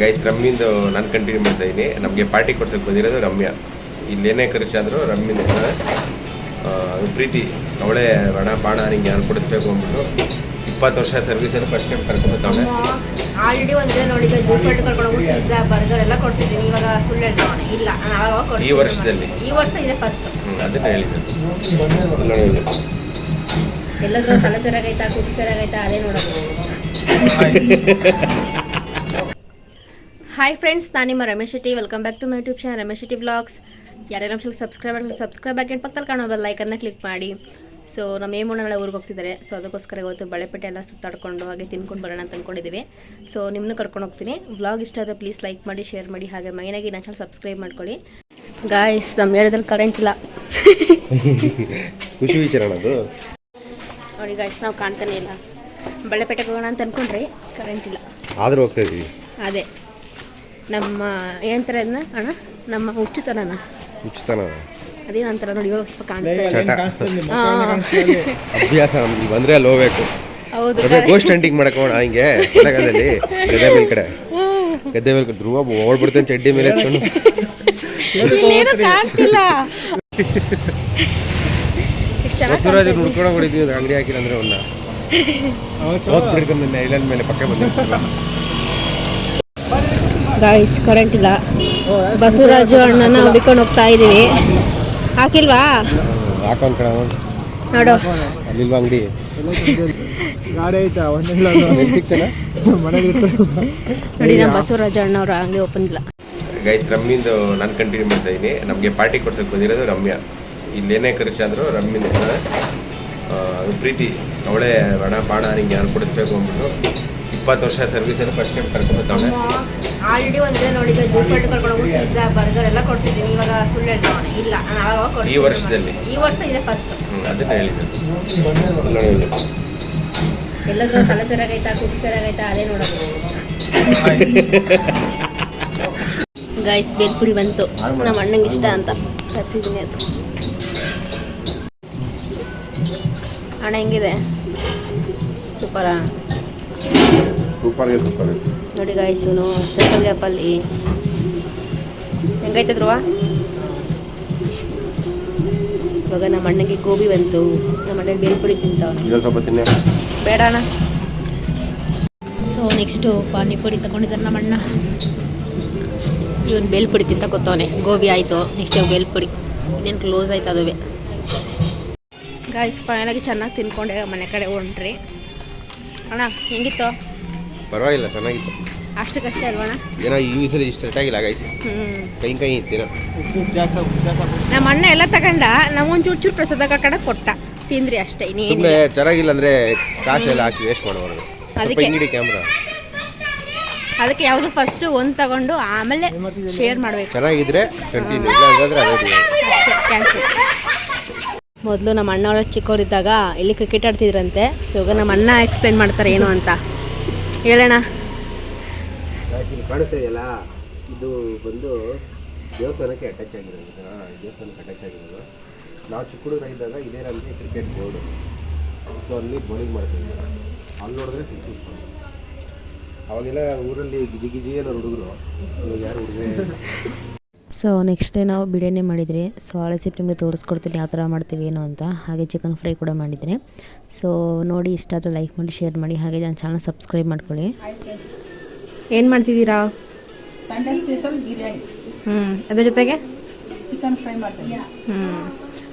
Guys ರಮ್ಮಿಂದು ನಾನು continue ಮಾಡ್ತಾ ಇದ್ದೀನಿ ನಮಗೆ ಪಾರ್ಟಿ ಕೊಡ್ಸಕ್ಕೆ ಬಂದಿರೋದು ರಮ್ಯಾ. ಇಲ್ಲೇನೇ ಖರ್ಚಾದರೂ ರಮ್ಮಿಂದ ಪ್ರೀತಿ ಅವಳೇ ಬಣ ಬಾಣ ನಿಂಗೆ ಯಾರು ಕೊಡಿಸ್ಬೇಕು ಅಂದ್ಬಿಟ್ಟು ಇಪ್ಪತ್ತು ವರ್ಷ ಸರ್ವಿಸಲ್ಲಿ ಫಸ್ಟ್ ಟೈಮ್ ಕರ್ಕೊಂಡ್ಬತ್ತವಳೆ ಆಲ್ರೆಡಿ ಒಂದೇ ನೋಡಿ ಜ್ಯೂಸ್ ಮಾಡಿ ಕರ್ಕೊಂಡು ಹೋಗಿ ಪಿಜ್ಜಾ ಬರ್ಗರ್ ಎಲ್ಲ ಕೊಡ್ಸಿದ್ದೀನಿ. ಇವಾಗ ಸುಳ್ಳು ಇಲ್ಲ ನಾನು ಅವಾಗ ಈ ವರ್ಷದಲ್ಲಿ? ಈ ವರ್ಷ ಇದೆ ಫಸ್ಟ್ ಅದನ್ನ ಹೇಳಿದ್ದೆ. ಎಲ್ಲಾದ್ರೂ ತಲೆ ಸರಿಯಾಗೈತಾ ಕುದಿ ಸರಿಯಾಗೈತಾ ಅದೇ ನೋಡೋದು. ಹಾಯ್ ಫ್ರೆಂಡ್ಸ್ ನಾನು ನಿಮ್ಮ Ramesh Shetty. Welcome back to my YouTube channel Ramesh Shetty blogs ಯಾರ್ಯಾರು ನಮ್ಮ ಚಾನಲ್ ಸಬ್ಸ್ಕ್ರೈಬ್ ಆಗಿ ಸಬ್ಸ್ಕ್ರೈಬ್ ಆಗಿ ಪಕ್ಕದಲ್ಲಿ ಕಾಣೋ ಬೆಲ್ ಲೈಕನ್ನು ಕ್ಲಿಕ್ ಮಾಡಿ. ಸೊ ನಮ್ಮ ಏಮೂಣ ನಾಳೆ ಊರಿಗೆ ಹೋಗ್ತಿದ್ದಾರೆ. ಸೊ ಅದಕ್ಕೋಸ್ಕರ ಇವತ್ತು ಬಳೆಪೇಟೆ ಎಲ್ಲ ಸುತ್ತಾಡ್ಕೊಂಡು ಹಾಗೆ ತಿನ್ಕೊಂಡು ಬರೋಣ ಅಂತ ಅಂದ್ಕೊಂಡಿದ್ದೀವಿ ಸೊ ನಿಮ್ಮನ್ನು ಕರ್ಕೊಂಡು ಹೋಗ್ತೀನಿ. ವ್ಲಾಗ್ ಇಷ್ಟ ಆದರೆ ಪ್ಲೀಸ್ ಲೈಕ್ ಮಾಡಿ ಶೇರ್ ಮಾಡಿ ಹಾಗೆ ಮೈನಾಗಿ ನನ್ನ ಚಾನಲ್ ಸಬ್ಸ್ಕ್ರೈಬ್ ಮಾಡ್ಕೊಳ್ಳಿ. ಗಾಯ್ಸ್ ನಮ್ಮ ಏರಿಯಾದಲ್ಲಿ ಕರೆಂಟ್ ಇಲ್ಲ. ಖುಷಿ ವಿಚಾರ ನೋಡಿ ಗಾಯ್ಸ್ ನಾವು ಕಾಣ್ತಾನೆ ಇಲ್ಲ. ಬಳೆಪೇಟೆಗೆ ಹೋಗೋಣ ಅಂತ ಅಂದ್ಕೊಂಡ್ರಿ ಕರೆಂಟ್ ಇಲ್ಲ. ಆದರೂ ಹೋಗ್ತಾ ಇದ್ದೀವಿ ಅದೇ. ನಮ್ಮ ಏನಂತಾರೆ ಅದನ್ನ ಅಣ್ಣ ನಮ್ಮ ಹುಚ್ಚುತನನ? ಉಚಿತನ ಅದೇನಂತಾರ ನೋಡಿ ಇವಾಗ ಸ್ವಲ್ಪ ಕಾಣಿಸ್ತಾ ಚಟ. ಅಭ್ಯಾಸ ನಮ್ಗೆ ಬಂದ್ರೆ ಅಲ್ಲಿ ಹೋಗ್ಬೇಕು. ಹೌದು. ಅದೇ ಗೋಸ್ಟ್ ಹಂಟಿಂಗ್ ಮಾಡಕ್ ಹೋಗೋಣ ಹಿಂಗೆ ಮಳೆಗಾಲದಲ್ಲಿ ಗದ್ದೆ ಮೇಲ್ ಕಡೆ. ಗದ್ದೆ ಮೇಲ್ ಕಡೆ ಧ್ರುವ ಓಡ್ಬಿಡ್ತೇನೆ ಚಡ್ಡಿ ಮೇಲೆ ಹಚ್ಕೊಂಡು ಇಲ್ಲೇನು ಕಾಣ್ತಿಲ್ಲ. ಎಷ್ಟ್ ಚೆನ್ನಾಗ್ ಬಸವರಾಜ್ ಹುಡ್ಕೊಂಡು ಹೊಡಿತೀವಿ ಅಂಗಡಿ ಹಾಕಿಲ್ಲ ಅಂದ್ರೆ ಅವನ್ನ ಹೋಗ್ ಬಿಡ್ಕೊಂಡು ಐಲ್ಯಾಂಡ್ ಮೇಲೆ ಪಕ್ಕ ಬಂದಿರ್ತೀವಿ ಗಾಯ್ಸ್ ಕರೆಂಟ್ ಇಲ್ಲ. ಬಸವರಾಜು ಅಣ್ಣನ ಹುಡುಕೊಂಡು ಹೋಗ್ತಾ ಇದೀವಿ ಹಾಕಿಲ್ವಾ? ನೋಡು. ಅಲ್ಲಿಲ್ವಾ ಅಂಗಡಿ? ನೋಡಿ ನಮ್ಮ ಬಸವರಾಜು ಅಣ್ಣವ್ರ ಅಂಗಡಿ ಓಪನ್ ಇಲ್ಲ. ಗೈಸ್ ರಮ್ಮಿಂದು ನಾನು ಕಂಟಿನ್ಯೂ ಮಾಡ್ತಾ ಇದ್ದೀನಿ ನಮಗೆ ಪಾರ್ಟಿ ಕೊಡ್ಸಕ್ಕೆ ಬಂದಿರೋದು ರಮ್ಯಾ. ಇಲ್ಲೇನೇ ಖರ್ಚಾದರೂ ರಮ್ಮಿಂದ ಆ, ಅದು ಪ್ರೀತಿ. ಅವಳೇ ಬಣ ಬಾಣ ನಿಂಗೆ ಅನ್ಕೊಡಿಸ್ಬೇಕು ಕೊಡಿಸ್ಬೇಕು ಅಂದ್ಬಿಟ್ಟು ಇಪ್ಪತ್ತು ವರ್ಷ ಸರ್ವಿಸಲ್ಲಿ ಫಸ್ಟ್ ಟೈಮ್ ಕರ್ಕೊಂಡ್ಬತ್ತವಳೆ ಆಲ್ರೆಡಿ ಒಂದೇ ನೋಡಿ ಜ್ಯೂಸ್ ಮಾಡಿ ಕರ್ಕೊಂಡು ಹೋಗಿ ಪಿಜ್ಜಾ ಬರ್ಗರ್ ಎಲ್ಲ ಕೊಡ್ಸಿದ್ದೀನಿ. ಇವಾಗ ಸುಳ್ಳು ಹೇಳ್ತಾವನೆ ಇಲ್ಲ ನಾನು ಅವಾಗ ಕೊಡ್ತೀನಿ ಈ ವರ್ಷದಲ್ಲಿ? ಈ ವರ್ಷ ಇದೆ ಫಸ್ಟ್ ಅದನ್ನ ಹೇಳಿದ್ದು. ಎಲ್ಲಾದ್ರೂ ತಲೆ ಸರಿಯಾಗೈತಾ ಕುಕ್ಕಿ ಸರಿಯಾಗೈತಾ ಅದೇ ನೋಡೋದು. ಗೈಸ್ ಬೇಲ್ಪುರಿ ಬಂತು. ನಮ್ಮ ಅಣ್ಣಂಗೆ ಇಷ್ಟ ಅಂತ ತರಿಸಿದ್ದೀನಿ ಅದು. ಅಣ್ಣ ಹೆಂಗಿದೆ? ಸೂಪರಾ? ಸೂಪರ್ ಸೂಪರ್ ನೋಡಿ ಗಾಯ್ಸ್ ಇವನು ಸ್ಪೆಷಲ್ ಗ್ಯಾಪಲ್ಲಿ ಹೆಂಗೈತೆ ಧ್ರುವ? ಇವಾಗ ನಮ್ಮ ಅಣ್ಣಗೆ ಗೋಬಿ ಬಂತು. ನಮ್ಮ ಅಣ್ಣಗೆ ಬೇಲ್ಪುಡಿ ತಿಂತಾವನು ಇದೊಂದು ಸ್ವಲ್ಪ ತಿನ್ನೆ. ಬೇಡ ಅಣ್ಣ. ಸೊ ನೆಕ್ಸ್ಟು ಪಾನಿಪುರಿ ತಗೊಂಡಿದ್ದಾರೆ ನಮ್ಮ ಅಣ್ಣ. ಇವನು ಬೇಲ್ಪುಡಿ ತಿಂತ ಕೂತವನೆ. ಗೋಬಿ ಆಯಿತು. ನೆಕ್ಸ್ಟ್ ಬೇಲ್ಪುಡಿ ಇನ್ನೇನು ಕ್ಲೋಸ್ ಆಯ್ತು ಅದುವೇ. ಗಾಯ್ಸ್ ಫೈನಲಾಗಿ ಚೆನ್ನಾಗಿ ತಿನ್ಕೊಂಡೆ ಮನೆ ಕಡೆ ಹೊಂಟ್ರಿ. ಅಣ್ಣ ಹೆಂಗಿತ್ತು? ಪರವಾಗಿಲ್ಲ ಚೆನ್ನಾಗಿತ್ತು. ಅಷ್ಟಕ್ಕಷ್ಟೇ ಅಲ್ವಣ್ಣ ಏನೋ ಈ ಸಲ ಇಷ್ಟ ಆಗಿಲ್ಲ ಗೈಸ್ ಕೈ ಕೈ ಇತ್ತೇನೋ ಜಾಸ್ತಿ ನಮ್ಮ ಅಣ್ಣ ಎಲ್ಲ ತಗೊಂಡ ನಾವು ಒಂದು ಚೂರು ಚೂರು ಪ್ರಸಾದ ಕಡೆ ಕೊಟ್ಟ. ತಿಂದ್ರಿ ಅಷ್ಟೇ ಸುಮ್ಮನೆ ಇನ್ನೇನಿಲ್ಲ ಚೆನ್ನಾಗಿಲ್ಲ ಅಂದರೆ ಕಾಸು ಎಲ್ಲ ಹಾಕಿ ವೇಸ್ಟ್ ಮಾಡಬಾರ್ದು ಅದಕ್ಕೆ. ಹಿಂಗಿಡಿ ಕ್ಯಾಮ್ರಾ ಅದಕ್ಕೆ ಯಾವುದು ಫಸ್ಟ್ ಒಂದು ತಗೊಂಡು ಆಮೇಲೆ ಶೇರ್ ಮಾಡಬೇಕು. ಚೆನ್ನಾಗಿದ್ರೆ ಕಂಟಿನ್ಯೂ ಇಲ್ಲ ಅದೇ ಕ್ಯಾನ್ಸಲ್ ಮೊದಲು ನಮ್ಮ ಅಣ್ಣವರ ಚಿಕ್ಕವರಿದ್ದಾಗ ಇಲ್ಲಿ ಕ್ರಿಕೆಟ್ ಆಡ್ತಿದ್ರಂತೆ. ಸೊ ಈಗ ನಮ್ಮ ಅಣ್ಣ ಎಕ್ಸ್ಪ್ಲೈನ್ ಮಾಡ್ತಾರೆ ಏನು ಅಂತ. ಹೇಳೋಣ ಕಾಣಿಸ್ತಾ ಇದು ಬಂದು ದೇವಸ್ಥಾನಕ್ಕೆ ಅಟ್ಯಾಚ್ ಆಗಿರೋದು ದೇವಸ್ಥಾನಕ್ಕೆ ಅಟ್ಯಾಚ್ ಆಗಿರೋದು. ನಾವು ಚಿಕ್ಕ ಹುಡುಗರಾಗಿದ್ದಾಗ ಇದೇ ನಮಗೆ ಕ್ರಿಕೆಟ್ ಬೋರ್ಡು ಸೊ ಅಲ್ಲಿ ಬೌಲಿಂಗ್ ಮಾಡ್ತಿದ್ವಿ ಅಲ್ಲಿ ನೋಡಿದ್ರೆ ಅವಾಗೆಲ್ಲ ಊರಲ್ಲಿ ಗಿಜಿ ಗಿಜಿ ಅನ್ನೋ ಹುಡುಗರು. ಯಾರು ಹುಡುಗರೇ? ಸೊ ನೆಕ್ಸ್ಟ್ ಡೇ ನಾವು ಬಿರಿಯಾನಿ ಮಾಡಿದ್ರಿ ಸೊ ಆ ರೆಸಿಪಿ ನಿಮಗೆ ತೋರಿಸ್ಕೊಡ್ತೀನಿ ಯಾವ ಥರ ಮಾಡ್ತೀವಿ ಏನು ಅಂತ. ಹಾಗೆ ಚಿಕನ್ ಫ್ರೈ ಕೂಡ ಮಾಡಿದರೆ. ಸೊ ನೋಡಿ ಇಷ್ಟ ಆದರೆ ಲೈಕ್ ಮಾಡಿ ಶೇರ್ ಮಾಡಿ. ಹಾಗೆ ನನ್ನ ಚಾನಲ್ ಸಬ್ಸ್ಕ್ರೈಬ್ ಮಾಡ್ಕೊಳ್ಳಿ. ಏನು ಮಾಡ್ತಿದ್ದೀರಾ? Sunday special biryani. ಹ್ಞೂ ಅದ್ರ ಜೊತೆಗೆ? ಚಿಕನ್ ಫ್ರೈ ಮಾಡ್ತೀನಿ. ಹ್ಞೂ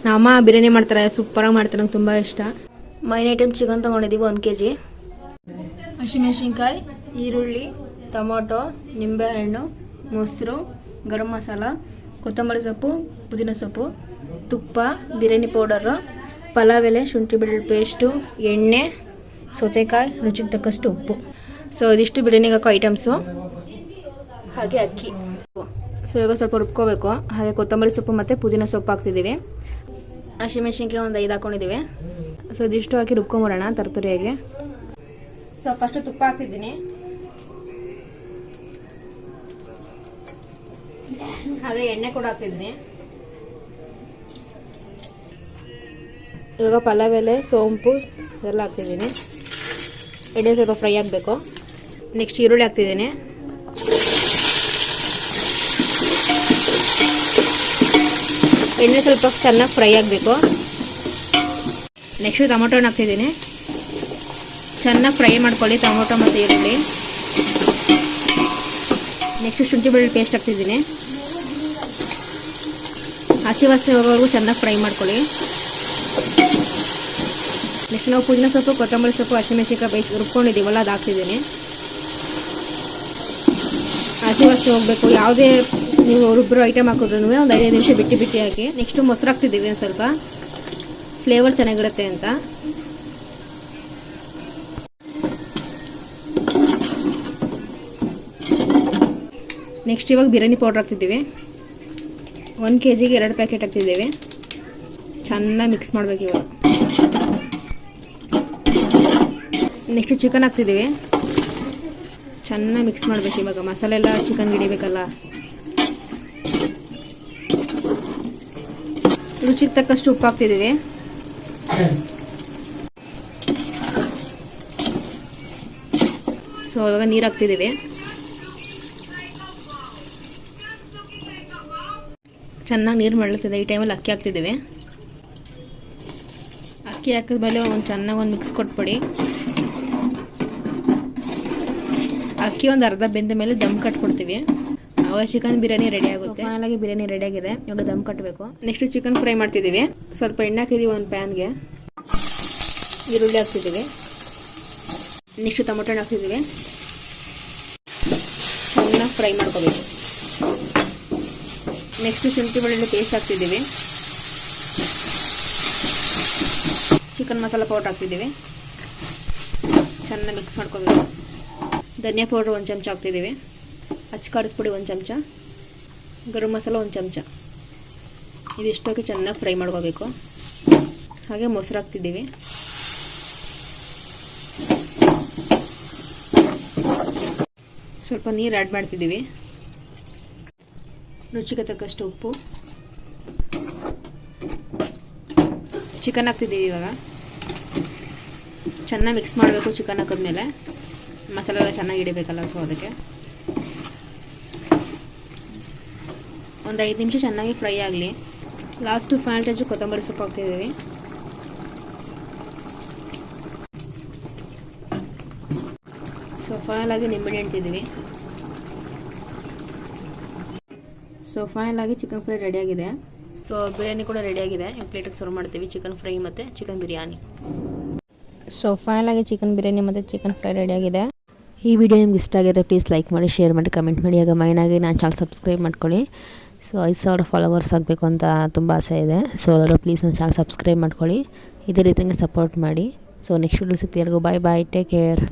ನಮ್ಮ ಅಮ್ಮ ಬಿರಿಯಾನಿ ಮಾಡ್ತಾರೆ ಸೂಪರಾಗಿ ಮಾಡ್ತಾರೆ ನಂಗೆ ತುಂಬ ಇಷ್ಟ. ಮೈನ್ ಐಟಮ್ ಚಿಕನ್ ತೊಗೊಂಡಿದ್ದೀವಿ ಒಂದು ಕೆ ಜಿ ಹಸಿಮೆಣ್ಸಿನ್ಕಾಯಿ ಈರುಳ್ಳಿ ಟೊಮೊಟೊ ನಿಂಬೆಹಣ್ಣು ಮೊಸರು ಗರಂ ಮಸಾಲ, ಕೊತ್ತಂಬರಿ ಸೊಪ್ಪು, ಪುದೀನ ಸೊಪ್ಪು, ತುಪ್ಪ, ಬಿರಿಯಾನಿ ಪೌಡರು, ಪಲಾವ್ ಎಲೆ, ಶುಂಠಿ ಬೆಳ್ಳುಳ್ಳಿ ಪೇಸ್ಟು, ಎಣ್ಣೆ, ಸೌತೆಕಾಯಿ, ರುಚಿಗೆ ತಕ್ಕಷ್ಟು ಉಪ್ಪು. ಸೊ ಇದಿಷ್ಟು ಬಿರಿಯಾನಿಗೆ ಹಾಕೋ ಐಟಮ್ಸು. ಹಾಗೆ ಅಕ್ಕಿ. ಸೊ ಈಗ ಸ್ವಲ್ಪ ರುಬ್ಕೋಬೇಕು. ಹಾಗೆ ಕೊತ್ತಂಬರಿ ಸೊಪ್ಪು ಮತ್ತು ಪುದೀನ ಸೊಪ್ಪು ಹಾಕ್ತಿದ್ದೀವಿ. ಹಸಿಮೆಣ್ಸಿನ್ಕಾಯಿ ಒಂದು ಐದು ಹಾಕೊಂಡಿದ್ದೀವಿ. ಸೊ ಇದಿಷ್ಟು ಹಾಕಿ ರುಬ್ಕೊಂಬರೋಣ ತರ್ತರಿಯಾಗಿ. ಸೊ ಫಸ್ಟು ತುಪ್ಪ ಹಾಕ್ತಿದ್ದೀನಿ. ಹಾಗೆ ಎಣ್ಣೆ ಕೂಡ ಹಾಕ್ತಿದ್ದೀನಿ ಇವಾಗ ಪಲಾವ್ ಎಲೆ ಸೋಂಪು ಇದೆಲ್ಲ ಹಾಕ್ತಿದ್ದೀನಿ. ಎಣ್ಣೆ ಸ್ವಲ್ಪ ಫ್ರೈ ಆಗಬೇಕು. ನೆಕ್ಸ್ಟ್ ಈರುಳ್ಳಿ ಹಾಕ್ತಿದ್ದೀನಿ. ಎಣ್ಣೆ ಸ್ವಲ್ಪ ಚೆನ್ನಾಗಿ ಫ್ರೈ ಆಗಬೇಕು. ನೆಕ್ಸ್ಟ್ ಟೊಮೊಟೊನ ಹಾಕ್ತಿದ್ದೀನಿ. ಚೆನ್ನಾಗಿ ಫ್ರೈ ಮಾಡ್ಕೊಳ್ಳಿ ಟೊಮೊಟೊ ಮತ್ತು ಈರುಳ್ಳಿ. ನೆಕ್ಸ್ಟ್ ಶುಂಠಿ ಬೆಳ್ಳುಳ್ಳಿ ಪೇಸ್ಟ್ ಹಾಕ್ತಿದ್ದೀನಿ. ಹಸಿ ವಾಸನೆ ಹೋಗೋವರೆಗೂ ಚೆನ್ನಾಗಿ ಫ್ರೈ ಮಾಡ್ಕೊಳ್ಳಿ. ನೆಕ್ಸ್ಟ್ ನಾವು ಪುದೀನ ಸೊಪ್ಪು, ಕೊತ್ತಂಬರಿ ಸೊಪ್ಪು, ಹಸಿಮೆಣಸಿನ್ಕಾಯಿ ಬೇಯಿಸಿ ರುಬ್ಕೊಂಡಿದ್ದೀವಲ್ಲ, ಅದು ಹಾಕ್ತಿದ್ದೀನಿ. ಹಸಿ ವಾಸನೆ ಹೋಗಬೇಕು. ಯಾವುದೇ ನೀವು ರುಬ್ಬರು ಐಟಮ್ ಹಾಕಿದ್ರು ಒಂದು ಐದೈದು ನಿಮಿಷ ಬಿಟ್ಟು ಬಿಟ್ಟು ಹಾಕಿ. ನೆಕ್ಸ್ಟ್ ಮೊಸರು ಹಾಕ್ತಿದ್ದೀವಿ ಒಂದು ಸ್ವಲ್ಪ. ಫ್ಲೇವರ್ ಚೆನ್ನಾಗಿರುತ್ತೆ ಅಂತ. ನೆಕ್ಸ್ಟ್ ಇವಾಗ ಬಿರಿಯಾನಿ ಪೌಡ್ರ್ ಹಾಕ್ತಿದ್ದೀವಿ. ಒಂದು ಕೆ ಜಿಗೆ ಎರಡು ಪ್ಯಾಕೆಟ್ ಹಾಕ್ತಿದ್ದೇವೆ. ಚೆನ್ನಾಗಿ ಮಿಕ್ಸ್ ಮಾಡ್ಬೇಕು ಇವಾಗ. ನೆಕ್ಸ್ಟ್ ಚಿಕನ್ ಹಾಕ್ತಿದ್ದೀವಿ. ಚೆನ್ನಾಗಿ ಮಿಕ್ಸ್ ಮಾಡ್ಬೇಕು ಇವಾಗ. ಮಸಾಲೆ ಎಲ್ಲ ಚಿಕನ್ ಹಿಡಿಬೇಕಲ್ಲ. ರುಚಿಗೆ ತಕ್ಕಷ್ಟು ಉಪ್ಪು ಹಾಕ್ತಿದ್ದೀವಿ. ಸೊ ಇವಾಗ ನೀರು ಹಾಕ್ತಿದ್ದೀವಿ. ಚೆನ್ನಾಗಿ ನೀರು ಮಳ್ಳುತ್ತದೆ ಈ ಟೈಮಲ್ಲಿ ಅಕ್ಕಿ ಹಾಕ್ತಿದ್ದೀವಿ. ಅಕ್ಕಿ ಹಾಕಿದ್ಮೇಲೆ ಒಂದು ಚೆನ್ನಾಗಿ ಒಂದು ಮಿಕ್ಸ್ ಕೊಟ್ಬಿಡಿ. ಅಕ್ಕಿ ಒಂದು ಅರ್ಧ ಬೆಂದ ಮೇಲೆ ದಮ್ ಕಟ್ಕೊಡ್ತೀವಿ ಆವಾಗ ಚಿಕನ್ ಬಿರಿಯಾನಿ ರೆಡಿ ಆಗುತ್ತೆ. ಫೈನಲಾಗಿ ಬಿರಿಯಾನಿ ರೆಡಿ ಆಗಿದೆ. ಇವಾಗ ದಮ್ ಕಟ್ಟಬೇಕು ನೆಕ್ಸ್ಟ್ ಚಿಕನ್ ಫ್ರೈ ಮಾಡ್ತಿದ್ದೀವಿ. ಸ್ವಲ್ಪ ಎಣ್ಣೆ ಹಾಕಿದ್ದೀವಿ ಒಂದು ಪ್ಯಾನ್ಗೆ ಈರುಳ್ಳಿ ಹಾಕ್ತಿದ್ದೀವಿ. ನೆಕ್ಸ್ಟ್ ಟೊಮೊಟೊ ಹಣ್ಣು ಹಾಕ್ತಿದ್ದೀವಿ. ಚೆನ್ನಾಗಿ ಫ್ರೈ ಮಾಡ್ಕೋಬೇಕು. ನೆಕ್ಸ್ಟ್ ಶುಂಠಿ ಬೆಳ್ಳುಳ್ಳಿ ಪೇಸ್ಟ್ ಹಾಕ್ತಿದ್ದೀವಿ. ಚಿಕನ್ ಮಸಾಲ ಪೌಡ್ರ್ ಹಾಕ್ತಿದ್ದೀವಿ. ಚೆನ್ನಾಗಿ ಮಿಕ್ಸ್ ಮಾಡ್ಕೋಬೇಕು ಧನಿಯಾ ಪೌಡ್ರ್ ಒಂದು ಚಮಚ ಹಾಕ್ತಿದ್ದೀವಿ. ಅಚ್ಚ ಖಾರದ ಪುಡಿ ಒಂದು ಚಮಚ. ಗರಂ ಮಸಾಲ ಒಂದು ಚಮಚ. ಇದಿಷ್ಟಕ್ಕೆ ಚೆನ್ನಾಗಿ ಫ್ರೈ ಮಾಡ್ಕೋಬೇಕು. ಹಾಗೆ ಮೊಸರು ಹಾಕ್ತಿದ್ದೀವಿ. ಸ್ವಲ್ಪ ನೀರು ಆ್ಯಡ್ ಮಾಡ್ತಿದ್ದೀವಿ. ರುಚಿಗೆ ತಕ್ಕಷ್ಟು ಉಪ್ಪು. ಚಿಕನ್ ಹಾಕ್ತಿದ್ದೀವಿ ಇವಾಗ. ಚೆನ್ನಾಗಿ ಮಿಕ್ಸ್ ಮಾಡಬೇಕು ಚಿಕನ್ ಹಾಕಿದ್ಮೇಲೆ. ಮಸಾಲೆ ಎಲ್ಲ ಚೆನ್ನಾಗಿ ಹಿಡಿಬೇಕಲ್ಲ ಸೊ ಅದಕ್ಕೆ. ಒಂದು ಐದು ನಿಮಿಷ ಚೆನ್ನಾಗಿ ಫ್ರೈ ಆಗಲಿ. ಲಾಸ್ಟು ಫೈನಲ್ ಟಚ್ ಕೊತ್ತಂಬರಿ ಸೊಪ್ಪು ಹಾಕ್ತಿದ್ದೀವಿ. ಸೊ ಫೈನಲ್ ಆಗಿ ನಿಂಬೆಣ್ಣೆ ಇಡ್ತಿದ್ದೀವಿ. ಸೊ ಫೈನಲ್ ಆಗಿ ಚಿಕನ್ ಫ್ರೈ ರೆಡಿಯಾಗಿದೆ ಸೊ ಬಿರಿಯಾನಿ ಕೂಡ ರೆಡಿಯಾಗಿದೆ ಈ ಪ್ಲೇಟಿಗೆ ಸರ್ವ್ ಮಾಡ್ತೀವಿ. ಚಿಕನ್ ಫ್ರೈ ಮತ್ತು ಚಿಕನ್ ಬಿರಿಯಾನಿ. ಸೊ ಫೈನಲ್ ಆಗಿ ಚಿಕನ್ ಬಿರಿಯಾನಿ ಮತ್ತು ಚಿಕನ್ ಫ್ರೈ ರೆಡಿಯಾಗಿದೆ ಈ ವಿಡಿಯೋ ನಿಮ್ಗೆ ಇಷ್ಟ ಆಗಿದ್ರೆ ಪ್ಲೀಸ್ ಲೈಕ್ ಮಾಡಿ ಶೇರ್ ಮಾಡಿ ಕಮೆಂಟ್ ಮಾಡಿ. ಆಗ ಮೈನಾಗಿ ನಾನು ಚಾನಲ್ ಸಬ್ಸ್ಕ್ರೈಬ್ ಮಾಡ್ಕೊಳ್ಳಿ. ಸೊ ಐದು ಸಾವಿರ ಫಾಲೋವರ್ಸ್ ಆಗಬೇಕು ಅಂತ ತುಂಬ ಆಸೆ ಇದೆ. ಸೊ ಅದರ ಪ್ಲೀಸ್ ನನ್ನ ಚಾನಲ್ ಸಬ್ಸ್ಕ್ರೈಬ್ ಮಾಡ್ಕೊಳ್ಳಿ. ಇದೇ ರೀತಿಯಾಗಿ ಸಪೋರ್ಟ್ ಮಾಡಿ. ಸೊ ನೆಕ್ಸ್ಟ್ ವಿಡಿಯೋ ಸಿಗ್ತೀವಿ ಬಾಯ್ ಬಾಯ್ ಟೇಕ್ ಕೇರ್